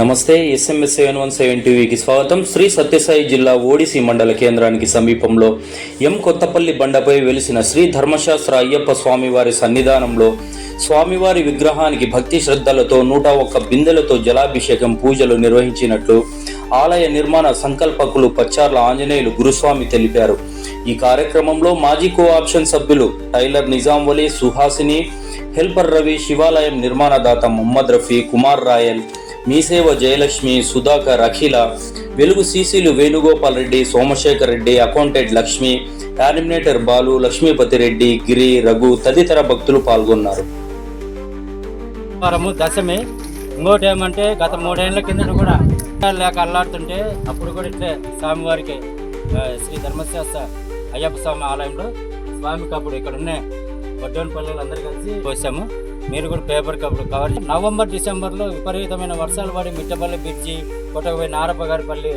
నమస్తే SMS seven one seven టీవీకి స్వాగతం. శ్రీ సత్యసాయి జిల్లా ఓడిసి మండల కేంద్రానికి సమీపంలో ఎం కొత్తపల్లి బండపై వెలిసిన శ్రీ ధర్మశాస్త్ర అయ్యప్ప స్వామివారి సన్నిధానంలో స్వామివారి విగ్రహానికి భక్తి శ్రద్ధలతో నూట ఒక్క బిందెలతో జలాభిషేకం పూజలు నిర్వహించినట్లు ఆలయ నిర్మాణ సంకల్పకులు పచ్చార్ల ఆంజనేయులు గురుస్వామి తెలిపారు. ఈ కార్యక్రమంలో మాజీ కో ఆప్షన్ సభ్యులు టైలర్ నిజాం వలీ సుహాసిని హెల్పర్ రవి శివాలయం నిర్మాణదాత మొహమ్మద్ రఫీ కుమార్ రాయల్ మీసేవ జయలక్ష్మి సుధాకర్ అఖిల వెలుగు సీసీలు వేణుగోపాల్ రెడ్డి సోమశేఖర్ రెడ్డి అకౌంటెంట్ లక్ష్మి టార్మినేటర్ బాలు లక్ష్మీపతి రెడ్డి గిరి రఘు తదితర భక్తులు పాల్గొన్నారు. వారము దశమి. ఇంకోటి ఏమంటే గత మూడేళ్ళ కింద కూడా లేక అల్లాడుతుంటే అప్పుడు కూడా ఇట్లే స్వామివారికి శ్రీ ధర్మశాస్త్ర అయ్యప్ప స్వామి ఆలయంలో స్వామికి అప్పుడు ఇక్కడ ఉన్న వడ్డోని పల్లెలు అందరూ కలిసి పోసాము. మీరు కూడా పేపర్ కప్పుడు కవర్ నవంబర్ డిసెంబర్లో విపరీతమైన వర్షాలు పడి మిట్టపల్లి బ్రిడ్జి కొట్టకపోయి నారపగారిపల్లి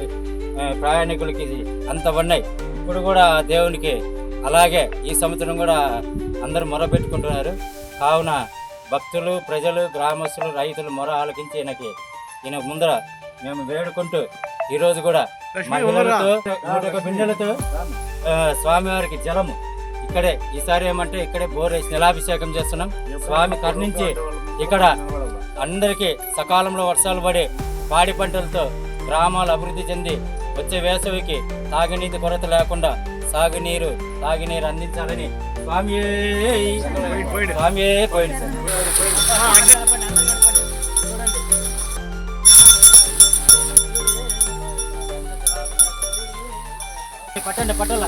ప్రయాణికులకి అంత ఉన్నాయి. ఇప్పుడు కూడా దేవునికి అలాగే ఈ సంవత్సరం కూడా అందరూ మొరపెట్టుకుంటున్నారు కావున భక్తులు ప్రజలు గ్రామస్తులు రైతులు మొర ఆలకించి ఈయనకి ఈయన ముందర మేము వేడుకుంటూ ఈరోజు కూడా మహిళలతో ఆ, స్వామివారికి జలము. ఇక్కడే ఈసారి ఏమంటే ఇక్కడే బోర్ వేసి నెలాభిషేకం చేస్తున్నాం. స్వామి కరుణించి ఇక్కడ అందరికీ సకాలంలో వర్షాలు పడి పాడి పంటలతో గ్రామాలు అభివృద్ధి చెంది వచ్చే వేసవికి తాగునీటి కొరత లేకుండా సాగునీరు తాగునీరు అందించాలని స్వామి స్వామి పోయింది. సార్. పట్టండి పట్టాల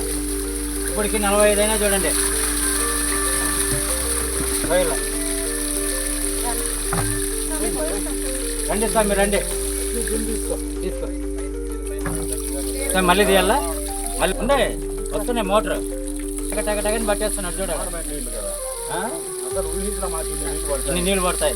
ఇప్పటికి నలభై ఐదు అయినా చూడండి. పోయిల్ల. రండి స్వామి రండి. తీసుకో. స్వామి మళ్ళీ తీయాలా? మళ్ళీ ఉండే వస్తున్నాయి మోటార్. టక టక టకని పట్టేస్తున్నాడు చూడ. ఇన్ని నీళ్ళు పడతాయి.